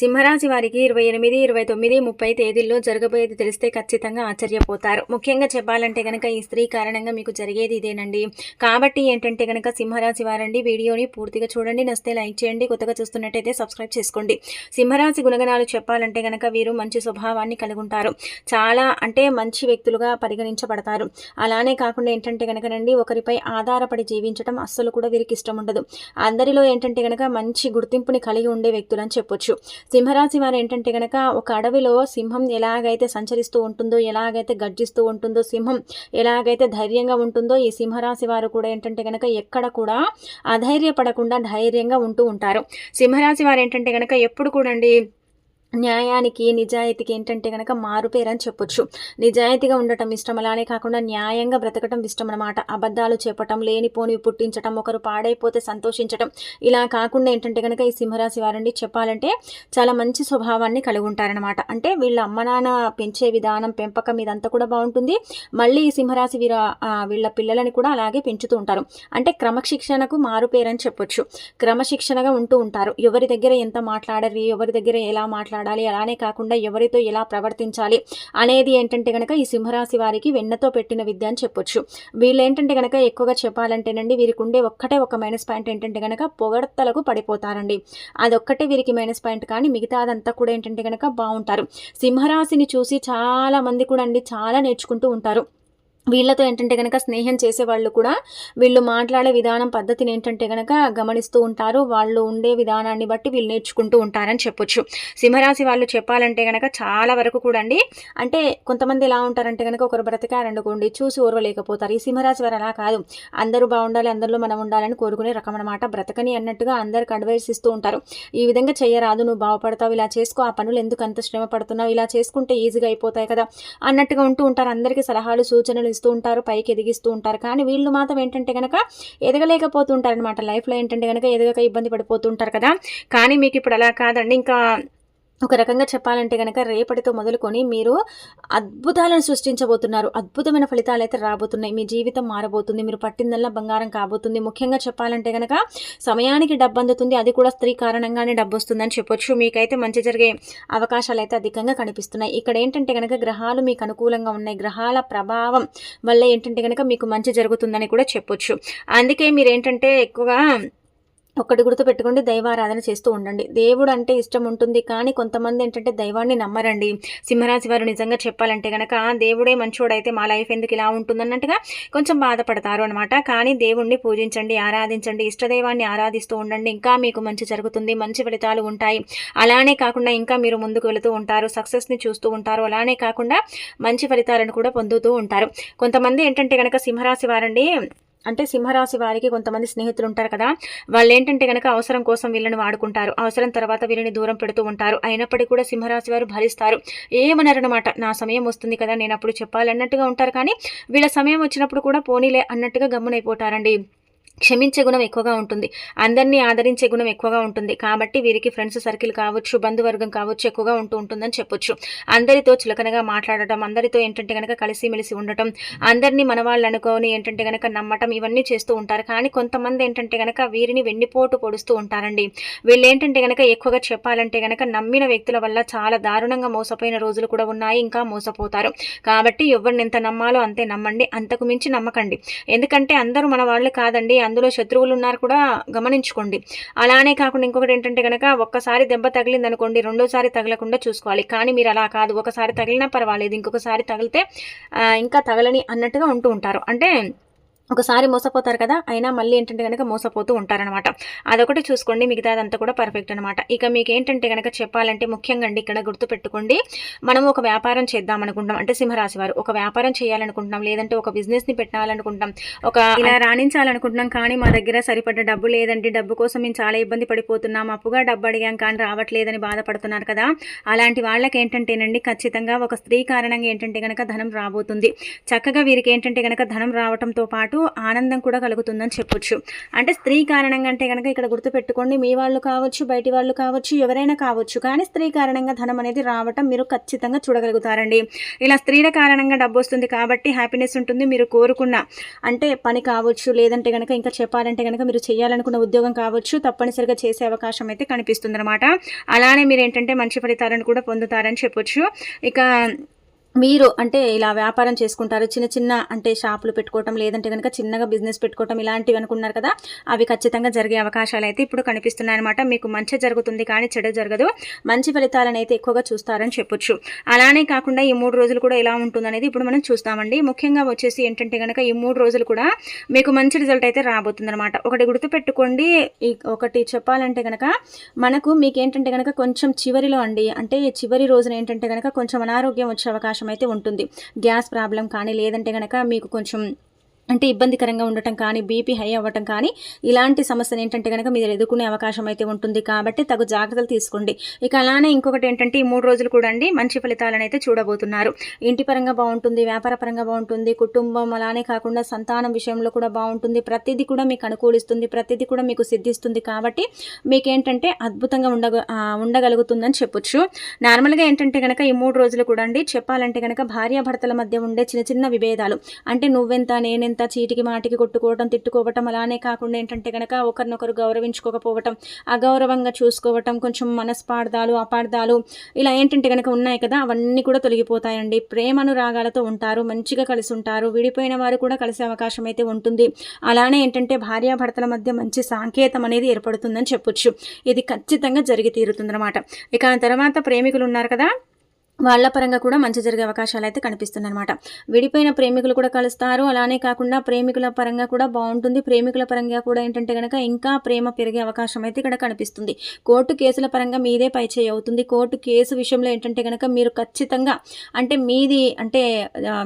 సింహరాశి వారికి ఇరవై ఎనిమిది ఇరవై తొమ్మిది ముప్పై తేదీల్లో జరగబోయేది తెలిస్తే ఖచ్చితంగా ఆశ్చర్యపోతారు. ముఖ్యంగా చెప్పాలంటే కనుక ఈ స్త్రీ కారణంగా మీకు జరిగేది ఇదేనండి. కాబట్టి ఏంటంటే కనుక సింహరాశి వారండి వీడియోని పూర్తిగా చూడండి. నస్తే లైక్ చేయండి. కొత్తగా చూస్తున్నట్టయితే సబ్స్క్రైబ్ చేసుకోండి. సింహరాశి గుణగణాలు చెప్పాలంటే కనుక వీరు మంచి స్వభావాన్ని కలుగుంటారు. చాలా అంటే మంచి వ్యక్తులుగా పరిగణించబడతారు. అలానే కాకుండా ఏంటంటే కనుకనండి ఒకరిపై ఆధారపడి జీవించడం అస్సలు కూడా వీరికి ఇష్టం ఉండదు. అందరిలో ఏంటంటే కనుక మంచి గుర్తింపుని కలిగి ఉండే వ్యక్తులు అని చెప్పొచ్చు. సింహరాశి వారు ఏంటంటే కనుక ఒక అడవిలో సింహం ఎలాగైతే సంచరిస్తూ ఉంటుందో ఎలాగైతే గర్జిస్తూ ఉంటుందో సింహం ఎలాగైతే ధైర్యంగా ఉంటుందో ఈ సింహరాశి వారు కూడా ఏంటంటే కనుక ఎక్కడ కూడా అధైర్యపడకుండా ధైర్యంగా ఉంటూ ఉంటారు. సింహరాశి వారు ఏంటంటే కనుక ఎప్పుడు కూడా అండి న్యాయానికి నిజాయితీకి ఏంటంటే కనుక మారుపేరని చెప్పొచ్చు. నిజాయితీగా ఉండటం ఇష్టం అలానే కాకుండా న్యాయంగా బ్రతకటం ఇష్టం అనమాట అబద్ధాలు చెప్పటం లేనిపోని పుట్టించటం ఒకరు పాడైపోతే సంతోషించటం. ఇలా కాకుండా ఏంటంటే కనుక ఈ సింహరాశి వారండి చెప్పాలంటే చాలా మంచి స్వభావాన్ని కలిగి ఉంటారనమాట అంటే వీళ్ళ అమ్మ నాన్న పెంచే విధానం పెంపకం ఇదంతా కూడా బాగుంటుంది. మళ్ళీ ఈ సింహరాశి వీర వీళ్ళ పిల్లలని కూడా అలాగే పెంచుతూ ఉంటారు. అంటే క్రమశిక్షణకు మారుపేరని చెప్పొచ్చు. క్రమశిక్షణగా ఉంటూ ఉంటారు. ఎవరి దగ్గర ఎంత మాట్లాడరు ఎవరి దగ్గర ఎలా మాట్లాడాలి పడాలి. అలానే కాకుండా ఎవరితో ఎలా ప్రవర్తించాలి అనేది ఏంటంటే కనుక ఈ సింహరాశి వారికి వెన్నతో పెట్టిన విద్య అని చెప్పొచ్చు. వీళ్ళు ఏంటంటే కనుక ఎక్కువగా చెప్పాలంటేనండి వీరికి ఉండే ఒక్కటే ఒక మైనస్ పాయింట్ ఏంటంటే కనుక పొగడతలకు పడిపోతారండి. అదొక్కటే వీరికి మైనస్ పాయింట్ కానీ మిగతా అదంతా కూడా ఏంటంటే కనుక బాగుంటారు. సింహరాశిని చూసి చాలా మంది కూడా అండి చాలా నేర్చుకుంటూ ఉంటారు. వీళ్ళతో ఏంటంటే కనుక స్నేహం చేసే వాళ్ళు కూడా వీళ్ళు మాట్లాడే విధానం పద్ధతిని ఏంటంటే కనుక గమనిస్తూ ఉంటారు. వాళ్ళు ఉండే విధానాన్ని బట్టి వీళ్ళు నేర్చుకుంటూ ఉంటారని చెప్పొచ్చు. సింహరాశి వాళ్ళు చెప్పాలంటే కనుక చాలా వరకు కూడా అండి అంటే కొంతమంది ఎలా ఉంటారంటే కనుక ఒకరు బ్రతకారనుకోండి చూసి ఓర్వలేకపోతారు. ఈ సింహరాశి వారు అలా కాదు. అందరూ బాగుండాలి అందరిలో మనం ఉండాలని కోరుకునే రకం అనమాట బ్రతకని అన్నట్టుగా అందరికి అడ్వైస్ ఇస్తూ ఉంటారు. ఈ విధంగా చేయరాదు నువ్వు బాగుపడతావు ఇలా చేసుకో ఆ పనులు ఎందుకు అంత శ్రమ పడుతున్నావు ఇలా చేసుకుంటే ఈజీగా అయిపోతాయి కదా అన్నట్టుగా ఉంటూ ఉంటారు. అందరికీ సలహాలు సూచనలు ఎదిగిస్తూ ఉంటారు పైకి ఎదిగిస్తూ ఉంటారు. కానీ వీళ్ళు మాత్రం ఏంటంటే కనుక ఎదగలేకపోతుంటారు అనమాట లైఫ్లో ఏంటంటే కనుక ఎదగక ఇబ్బంది పడిపోతుంటారు కదా. కానీ మీకు ఇప్పుడు అలా కాదండి. ఇంకా ఒక రకంగా చెప్పాలంటే కనుక రేపటితో మొదలుకొని మీరు అద్భుతాలను సృష్టించబోతున్నారు. అద్భుతమైన ఫలితాలు అయితే రాబోతున్నాయి. మీ జీవితం మారబోతుంది. మీరు పట్టిందల్లా బంగారం కాబోతుంది. ముఖ్యంగా చెప్పాలంటే కనుక సమయానికి డబ్బు అందుతుంది అది కూడా స్త్రీ కారణంగానే డబ్బు వస్తుందని చెప్పొచ్చు. మీకైతే మంచి జరిగే అవకాశాలు అయితే అధికంగా కనిపిస్తున్నాయి. ఇక్కడ ఏంటంటే కనుక గ్రహాలు మీకు అనుకూలంగా ఉన్నాయి. గ్రహాల ప్రభావం వల్ల ఏంటంటే కనుక మీకు మంచి జరుగుతుందని కూడా చెప్పొచ్చు. అందుకే మీరు ఏంటంటే ఎక్కువగా ఒక్కటి గుర్తుపెట్టుకోండి దైవారాధన చేస్తూ ఉండండి. దేవుడు అంటే ఇష్టం ఉంటుంది కానీ కొంతమంది ఏంటంటే దైవాన్ని నమ్మరండి. సింహరాశి వారు నిజంగా చెప్పాలంటే కనుక దేవుడే మంచోడైతే మా లైఫ్ ఎందుకు ఇలా ఉంటుందన్నట్టుగా కొంచెం బాధపడతారు అనమాట కానీ దేవుణ్ణి పూజించండి ఆరాధించండి ఇష్టదైవాన్ని ఆరాధిస్తూ ఉండండి. ఇంకా మీకు మంచి జరుగుతుంది మంచి ఫలితాలు ఉంటాయి. అలానే కాకుండా ఇంకా మీరు ముందుకు వెళుతూ ఉంటారు సక్సెస్ని చూస్తూ ఉంటారు. అలానే కాకుండా మంచి ఫలితాలను కూడా పొందుతూ ఉంటారు. కొంతమంది ఏంటంటే కనుక సింహరాశి వారండి అంటే సింహరాశి వారికి కొంతమంది స్నేహితులు ఉంటారు కదా వాళ్ళు ఏంటంటే కనుక అవసరం కోసం వీళ్ళని వాడుకుంటారు. అవసరం తర్వాత వీళ్ళని దూరం పెడుతూ ఉంటారు. అయినప్పటికీ కూడా సింహరాశి వారు భరిస్తారు. ఏమన్నారనమాట నా సమయం వస్తుంది కదా నేను అప్పుడు చెప్పాలన్నట్టుగా ఉంటారు. కానీ వీళ్ళ సమయం వచ్చినప్పుడు కూడా పోనీలే అన్నట్టుగా గమ్మునైపోతారండి. క్షమించే గుణం ఎక్కువగా ఉంటుంది. అందరినీ ఆదరించే గుణం ఎక్కువగా ఉంటుంది. కాబట్టి వీరికి ఫ్రెండ్స్ సర్కిల్ కావచ్చు బంధువర్గం కావచ్చు ఎక్కువగా ఉంటూ ఉంటుందని చెప్పొచ్చు. అందరితో చులకనగా మాట్లాడటం అందరితో ఏంటంటే కనుక కలిసిమెలిసి ఉండటం అందరినీ మన వాళ్ళు అనుకోని ఏంటంటే కనుక నమ్మటం ఇవన్నీ చేస్తూ ఉంటారు. కానీ కొంతమంది ఏంటంటే కనుక వీరిని వెన్నిపోటు పొడుస్తూ ఉంటారండి. వీళ్ళు ఏంటంటే కనుక ఎక్కువగా చెప్పాలంటే కనుక నమ్మిన వ్యక్తుల వల్ల చాలా దారుణంగా మోసపోయిన రోజులు కూడా ఉన్నాయి ఇంకా మోసపోతారు. కాబట్టి ఎవరిని ఎంత నమ్మాలో అంతే నమ్మండి. అంతకు మించి నమ్మకండి. ఎందుకంటే అందరూ మన వాళ్ళు కాదండి. అందులో శత్రువులు ఉన్నారు కూడా గమనించుకోండి. అలానే కాకుండా ఇంకొకటి ఏంటంటే కనుక ఒక్కసారి దెబ్బ తగిలింది అనుకోండి రెండోసారి తగలకుండా చూసుకోవాలి. కానీ మీరు అలా కాదు ఒకసారి తగిలినా పర్వాలేదు ఇంకొకసారి తగిలితే ఇంకా తగలని అన్నట్టుగా ఉంటూ ఉంటారు. అంటే ఒకసారి మోసపోతారు కదా అయినా మళ్ళీ ఏంటంటే కనుక మోసపోతూ ఉంటారనమాట అదొకటి చూసుకోండి మిగతా అదంతా కూడా పర్ఫెక్ట్ అనమాట ఇక మీకు ఏంటంటే కనుక చెప్పాలంటే ముఖ్యంగా అండి ఇక్కడ గుర్తుపెట్టుకోండి మనం ఒక వ్యాపారం చేద్దాం అనుకుంటాం అంటే సింహరాశి వారు. ఒక వ్యాపారం చేయాలనుకుంటున్నాం లేదంటే ఒక బిజినెస్ని పెట్టాలనుకుంటాం ఒక ఇలా రాణించాలనుకుంటున్నాం కానీ మా దగ్గర సరిపడ్డ డబ్బు లేదండి డబ్బు కోసం మేము చాలా ఇబ్బంది పడిపోతున్నాం అప్పుగా డబ్బు అడిగాం కానీ రావట్లేదని బాధపడుతున్నారు కదా. అలాంటి వాళ్ళకి ఏంటంటేనండి ఖచ్చితంగా ఒక స్త్రీ కారణంగా ఏంటంటే కనుక ధనం రాబోతుంది. చక్కగా వీరికి ఏంటంటే కనుక ధనం రావడంతో పాటు పాటు ఆనందం కూడా కలుగుతుందని చెప్పొచ్చు. అంటే స్త్రీ కారణంగా అంటే కనుక ఇక్కడ గుర్తుపెట్టుకోండి మీ వాళ్ళు కావచ్చు బయటి వాళ్ళు కావచ్చు ఎవరైనా కావచ్చు కానీ స్త్రీ కారణంగా ధనం అనేది రావటం మీరు ఖచ్చితంగా చూడగలుగుతారండి. ఇలా స్త్రీల కారణంగా డబ్బు వస్తుంది కాబట్టి హ్యాపీనెస్ ఉంటుంది మీరు కోరుకున్న అంటే పని కావచ్చు లేదంటే కనుక ఇంకా చెప్పాలంటే కనుక మీరు చేయాలనుకున్న ఉద్యోగం కావచ్చు తప్పనిసరిగా చేసే అవకాశం అయితే కనిపిస్తుంది అనమాట అలానే మీరు ఏంటంటే మంచి ఫలితాలను కూడా పొందుతారని చెప్పొచ్చు. ఇక మీరు అంటే ఇలా వ్యాపారం చేసుకుంటారు చిన్న చిన్న అంటే షాపులు పెట్టుకోవటం లేదంటే కనుక చిన్నగా బిజినెస్ పెట్టుకోవటం ఇలాంటివి అనుకున్నారు కదా అవి ఖచ్చితంగా జరిగే అవకాశాలు అయితే ఇప్పుడు కనిపిస్తున్నాయి అనమాట మీకు మంచి జరుగుతుంది కానీ చెడు జరగదు. మంచి ఫలితాలను అయితే ఎక్కువగా చూస్తారని చెప్పొచ్చు. అలానే కాకుండా ఈ మూడు రోజులు కూడా ఎలా ఉంటుందనేది ఇప్పుడు మనం చూస్తామండి. ముఖ్యంగా వచ్చేసి ఏంటంటే కనుక ఈ మూడు రోజులు కూడా మీకు మంచి రిజల్ట్ అయితే రాబోతుంది అనమాట ఒకటి గుర్తుపెట్టుకోండి ఈ ఒకటి చెప్పాలంటే కనుక మనకు మీకు ఏంటంటే కనుక కొంచెం చివరిలో అండి అంటే చివరి రోజున ఏంటంటే కనుక కొంచెం అనారోగ్యం వచ్చే అవకాశం అయితే ఉంటుంది. గ్యాస్ ప్రాబ్లం కానీ లేదంటే కనుక మీకు కొంచెం అంటే ఇబ్బందికరంగా ఉండటం కానీ బీపీ హై అవ్వటం కానీ ఇలాంటి సమస్యలు ఏంటంటే కనుక మీరు ఎదుర్కొనే అవకాశం అయితే ఉంటుంది. కాబట్టి తగు జాగ్రత్తలు తీసుకోండి. ఇక అలానే ఇంకొకటి ఏంటంటే ఈ మూడు రోజులు కూడా అండి మంచి ఫలితాలను అయితే చూడబోతున్నారు. ఇంటి పరంగా బాగుంటుంది వ్యాపార పరంగా బాగుంటుంది కుటుంబం అలానే కాకుండా సంతానం విషయంలో కూడా బాగుంటుంది. ప్రతిదీ కూడా మీకు అనుకూలిస్తుంది ప్రతిదీ కూడా మీకు సిద్ధిస్తుంది. కాబట్టి మీకేంటంటే అద్భుతంగా ఉండగ ఉండగలుగుతుందని చెప్పొచ్చు. నార్మల్గా ఏంటంటే కనుక ఈ మూడు రోజులు కూడా అండి చెప్పాలంటే కనుక భార్యాభర్తల మధ్య ఉండే చిన్న చిన్న విభేదాలు. అంటే నువ్వెంత నేనెంత ఎంత చీటికి మాటికి కొట్టుకోవటం తిట్టుకోవటం అలానే కాకుండా ఏంటంటే కనుక ఒకరినొకరు గౌరవించుకోకపోవటం అగౌరవంగా చూసుకోవటం కొంచెం మనస్పార్థాలు అపార్థాలు ఇలా ఏంటంటే కనుక ఉన్నాయి కదా అవన్నీ కూడా తొలగిపోతాయండి. ప్రేమను రాగాలతో ఉంటారు మంచిగా కలిసి ఉంటారు విడిపోయిన వారు కూడా కలిసే అవకాశం అయితే ఉంటుంది. అలానే ఏంటంటే భార్యాభర్తల మధ్య మంచి సాంకేతం అనేది ఏర్పడుతుందని చెప్పొచ్చు. ఇది ఖచ్చితంగా జరిగి తీరుతుందన్నమాట. ఇక తర్వాత ప్రేమికులు ఉన్నారు కదా వాళ్ళ పరంగా కూడా మంచి జరిగే అవకాశాలు అయితే కనిపిస్తుంది అనమాట విడిపోయిన ప్రేమికులు కూడా కలుస్తారు. అలానే కాకుండా ప్రేమికుల పరంగా కూడా బాగుంటుంది. ప్రేమికుల పరంగా కూడా ఏంటంటే కనుక ఇంకా ప్రేమ పెరిగే అవకాశం అయితే ఇక్కడ కనిపిస్తుంది. కోర్టు కేసుల పరంగా మీదే పైచేయి అవుతుంది. కోర్టు కేసు విషయంలో ఏంటంటే కనుక మీరు ఖచ్చితంగా అంటే మీది అంటే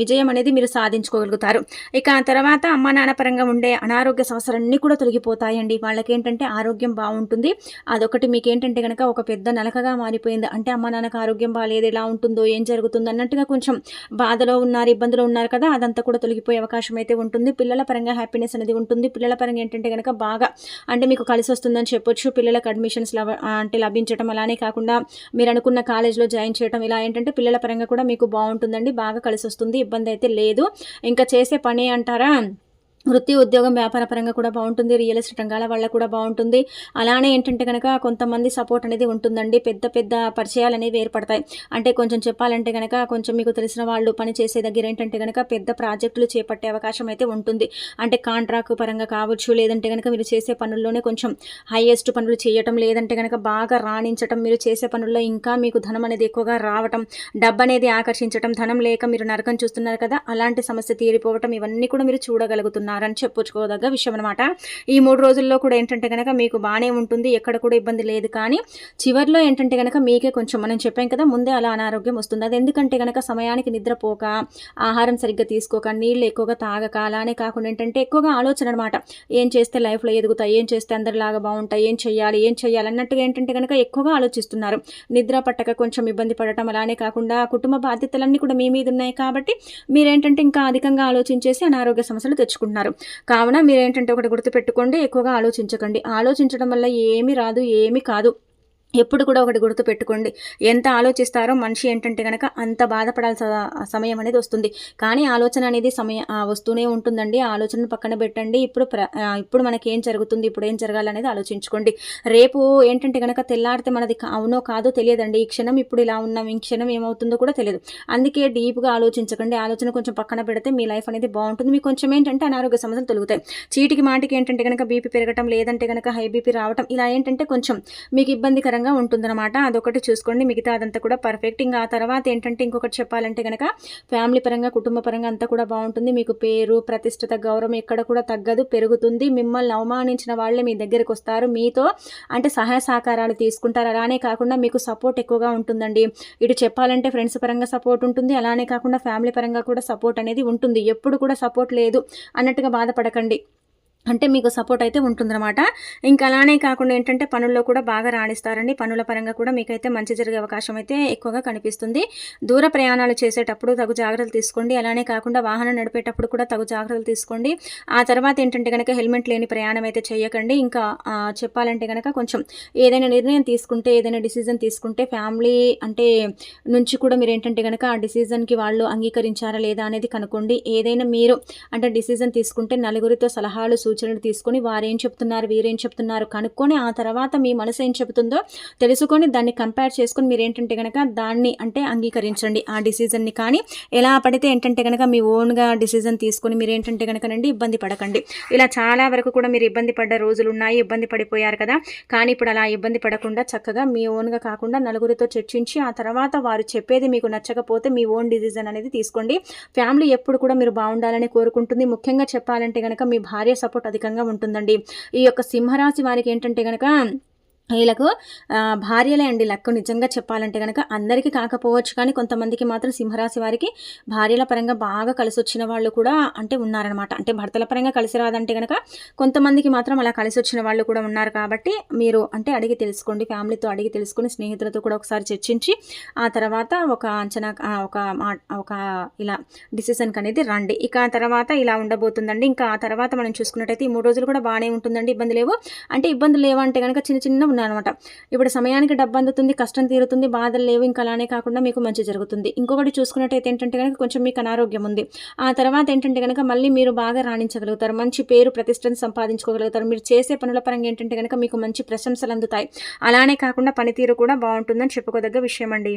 విజయం అనేది మీరు సాధించుకోగలుగుతారు. ఇక తర్వాత అమ్మా నాన్న పరంగా ఉండే అనారోగ్య సమస్యలన్నీ కూడా తొలగిపోతాయండి. వాళ్ళకి ఏంటంటే ఆరోగ్యం బాగుంటుంది. అదొకటి మీకు ఏంటంటే కనుక ఒక పెద్ద నలకగా మారిపోయింది. అంటే అమ్మా నాన్నకు ఆరోగ్యం బాగాలేదు ఎలా ఉంటుందో ఏం జరుగుతుందో అన్నట్టుగా కొంచెం బాధలో ఉన్నారు ఇబ్బందులు ఉన్నారు కదా అదంతా కూడా తొలగిపోయే అవకాశం అయితే ఉంటుంది. పిల్లల పరంగా హ్యాపీనెస్ అనేది ఉంటుంది. పిల్లల పరంగా ఏంటంటే కనుక బాగా అంటే మీకు కలిసి వస్తుందని చెప్పొచ్చు. పిల్లలకు అడ్మిషన్స్ అంటే లభించడం అలానే కాకుండా మీరు అనుకున్న కాలేజ్లో జాయిన్ చేయడం ఇలా ఏంటంటే పిల్లల పరంగా కూడా మీకు బాగుంటుందండి. బాగా కలిసి వస్తుంది. ఇబ్బంది అయితే లేదు. ఇంకా చేసే పని అంటారా? వృత్తి ఉద్యోగం వ్యాపార పరంగా కూడా బాగుంటుంది. రియల్ ఎస్టేట్ రంగాల వల్ల కూడా బాగుంటుంది. అలానే ఏంటంటే కనుక కొంతమంది సపోర్ట్ అనేది ఉంటుందండి. పెద్ద పెద్ద పరిచయాలు అనేవి ఏర్పడతాయి. అంటే కొంచెం చెప్పాలంటే కనుక కొంచెం మీకు తెలిసిన వాళ్ళు పని చేసే దగ్గర ఏంటంటే కనుక పెద్ద ప్రాజెక్టులు చేపట్టే అవకాశం అయితే ఉంటుంది. అంటే కాంట్రాక్ట్ పరంగా కావచ్చు లేదంటే కనుక మీరు చేసే పనుల్లోనే కొంచెం హైయెస్ట్ పనులు చేయటం లేదంటే కనుక బాగా రాణించటం మీరు చేసే పనుల్లో ఇంకా మీకు ధనం అనేది ఎక్కువగా రావటం డబ్బు అనేది ఆకర్షించటం ధనం లేక మీరు నరకం చూస్తున్నారు కదా అలాంటి సమస్య తీరిపోవటం ఇవన్నీ కూడా మీరు చూడగలుగుతున్నారు. ఉన్నారని చెప్పుకోదగ్గ విషయం అనమాట ఈ మూడు రోజుల్లో కూడా ఏంటంటే కనుక మీకు బాగానే ఉంటుంది ఎక్కడ కూడా ఇబ్బంది లేదు కానీ చివరిలో ఏంటంటే కనుక మీకే కొంచెం మనం చెప్పాం కదా ముందే అలా అనారోగ్యం వస్తుంది. అది ఎందుకంటే కనుక సమయానికి నిద్రపోక ఆహారం సరిగ్గా తీసుకోక నీళ్ళు ఎక్కువగా తాగక అలానే కాకుండా ఏంటంటే ఎక్కువగా ఆలోచన అనమాట ఏం చేస్తే లైఫ్లో ఎదుగుతాయి ఏం చేస్తే అందరిలాగా బాగుంటాయి ఏం చేయాలి ఏం చేయాలి అన్నట్టుగా ఏంటంటే కనుక ఎక్కువగా ఆలోచిస్తున్నారు. నిద్ర పట్టక కొంచెం ఇబ్బంది పడటం అలానే కాకుండా కుటుంబ బాధ్యతలన్నీ కూడా మీ మీద ఉన్నాయి కాబట్టి మీరేంటంటే ఇంకా అధికంగా ఆలోచించేసి అనారోగ్య సమస్యలు తెచ్చుకుంటున్నారు. చేస్తారు కావున మీరేంటంటే ఒకటి గుర్తుపెట్టుకోండి ఎక్కువగా ఆలోచించకండి. ఆలోచించడం వల్ల ఏమీ రాదు ఏమీ కాదు. ఎప్పుడు కూడా ఒకటి గుర్తు పెట్టుకోండి ఎంత ఆలోచిస్తారో మనిషి ఏంటంటే కనుక అంత బాధపడాల్సిన సమయం అనేది వస్తుంది. కానీ ఆలోచన అనేది సమయం వస్తూనే ఉంటుందండి. ఆలోచన పక్కన పెట్టండి. ఇప్పుడు ఇప్పుడు మనకి ఏం జరుగుతుంది ఇప్పుడు ఏం జరగాలనేది ఆలోచించుకోండి. రేపు ఏంటంటే కనుక తెల్లారితే మనది అవునో కాదో తెలియదండి. ఈ క్షణం ఇప్పుడు ఇలా ఉన్నాం ఈ క్షణం ఏమవుతుందో కూడా తెలియదు. అందుకే డీప్గా ఆలోచించకండి. ఆలోచన కొంచెం పక్కన పెడితే మీ లైఫ్ అనేది బాగుంటుంది. మీకు కొంచెం ఏంటంటే అనారోగ్య సమస్యలు తొలుగుతాయి. చీటికి మాటికి ఏంటంటే కనుక బీపీ పెరగటం లేదంటే కనుక హై బీపీ రావటం ఇలా ఏంటంటే కొంచెం మీకు ఇబ్బందికరంగా విధంగా ఉంటుందన్నమాట. అదొకటి చూసుకోండి. మిగతా అదంతా కూడా పర్ఫెక్ట్ ఇంకా ఆ తర్వాత ఏంటంటే ఇంకొకటి చెప్పాలంటే కనుక ఫ్యామిలీ పరంగా కుటుంబ పరంగా అంతా కూడా బాగుంటుంది. మీకు పేరు ప్రతిష్టత గౌరవం ఎక్కడ కూడా తగ్గదు పెరుగుతుంది. మిమ్మల్ని అవమానించిన వాళ్ళే మీ దగ్గరికి వస్తారు. మీతో అంటే సహాయ సహకారాలు తీసుకుంటారు. అలానే కాకుండా మీకు సపోర్ట్ ఎక్కువగా ఉంటుందండి. ఇటు చెప్పాలంటే ఫ్రెండ్స్ పరంగా సపోర్ట్ ఉంటుంది. అలానే కాకుండా ఫ్యామిలీ పరంగా కూడా సపోర్ట్ అనేది ఉంటుంది. ఎప్పుడు కూడా సపోర్ట్ లేదు అన్నట్టుగా బాధపడకండి. అంటే మీకు సపోర్ట్ అయితే ఉంటుందన్నమాట. ఇంకా అలానే కాకుండా ఏంటంటే పనుల్లో కూడా బాగా రాణిస్తారండి. పనుల పరంగా కూడా మీకైతే మంచి జరిగే అవకాశం అయితే ఎక్కువగా కనిపిస్తుంది. దూర ప్రయాణాలు చేసేటప్పుడు తగు జాగ్రత్తలు తీసుకోండి. అలానే కాకుండా వాహనం నడిపేటప్పుడు కూడా తగు జాగ్రత్తలు తీసుకోండి. ఆ తర్వాత ఏంటంటే కనుక హెల్మెట్ లేని ప్రయాణం అయితే చేయకండి. ఇంకా చెప్పాలంటే కనుక కొంచెం ఏదైనా నిర్ణయం తీసుకుంటే ఏదైనా డిసిజన్ తీసుకుంటే ఫ్యామిలీ అంటే నుంచి కూడా మీరు ఏంటంటే కనుక ఆ డిసిజన్కి వాళ్ళు అంగీకరించారా లేదా అనేది కనుక్కోండి. ఏదైనా మీరు అంటే డిసిజన్ తీసుకుంటే నలుగురితో సలహాలు సూచనలు తీసుకొని వారేం చెప్తున్నారు వీరేం చెప్తున్నారు కనుక్కొని ఆ తర్వాత మీ మనసు ఏం చెబుతుందో తెలుసుకొని దాన్ని కంపేర్ చేసుకొని మీరు ఏంటంటే కనుక దాన్ని అంటే అంగీకరించండి ఆ డిసిజన్ని కానీ ఎలా పడితే ఏంటంటే కనుక మీ ఓన్గా డిసిజన్ తీసుకొని మీరు ఏంటంటే కనుకనండి ఇబ్బంది పడకండి. ఇలా చాలా వరకు కూడా మీరు ఇబ్బంది పడ్డ రోజులు ఉన్నాయి ఇబ్బంది పడిపోయారు కదా. కానీ ఇప్పుడు అలా ఇబ్బంది పడకుండా చక్కగా మీ ఓన్గా కాకుండా నలుగురితో చర్చించి ఆ తర్వాత వారు చెప్పేది మీకు నచ్చకపోతే మీ ఓన్ డిసిజన్ అనేది తీసుకోండి. ఫ్యామిలీ ఎప్పుడు కూడా మీరు బాగుండాలని కోరుకుంటుంది. ముఖ్యంగా చెప్పాలంటే కనుక మీ భార్య సపోర్ట్ అధికంగా ఉంటుందండి. ఈ యొక్క సింహరాశి వారికి ఏంటంటే కనుక వీళ్ళకు భార్యలే అండి లక్కు. నిజంగా చెప్పాలంటే కనుక అందరికీ కాకపోవచ్చు కానీ కొంతమందికి మాత్రం సింహరాశి వారికి భార్యల పరంగా బాగా కలిసి వచ్చిన వాళ్ళు కూడా అంటే ఉన్నారనమాట అంటే భర్తల పరంగా కలిసి రాదంటే కనుక కొంతమందికి మాత్రం అలా కలిసి వచ్చిన వాళ్ళు కూడా ఉన్నారు కాబట్టి మీరు అంటే అడిగి తెలుసుకోండి ఫ్యామిలీతో అడిగి తెలుసుకొని స్నేహితులతో కూడా ఒకసారి చర్చించి ఆ తర్వాత ఒక అంచనా ఒక ఒక ఇలా డిసిషన్కి అనేది రండి. ఇక ఆ తర్వాత ఇలా ఉండబోతుందండి. ఇంకా ఆ తర్వాత మనం చూసుకున్నట్టయితే ఈ మూడు రోజులు కూడా బాగానే ఉంటుందండి. ఇబ్బంది లేవు. అంటే ఇబ్బందులు లేవంటే కనుక చిన్న చిన్న ఉన్నాయన్నమాట ఇప్పుడు సమయానికి డబ్బు అందుతుంది కష్టం తీరుతుంది బాధలు లేవు ఇంకా అలానే కాకుండా మీకు మంచి జరుగుతుంది. ఇంకొకటి చూసుకున్నట్టయితే ఏంటంటే కనుక కొంచెం మీకు అనారోగ్యం ఉంది. ఆ తర్వాత ఏంటంటే కనుక మళ్ళీ మీరు బాగా రాణించగలుగుతారు. మంచి పేరు ప్రతిష్టను సంపాదించుకోగలుగుతారు. మీరు చేసే పనుల పరంగా ఏంటంటే కనుక మీకు మంచి ప్రశంసలు అందుతాయి. అలానే కాకుండా పనితీరు కూడా బాగుంటుందని చెప్పుకోదగ్గ విషయం అండి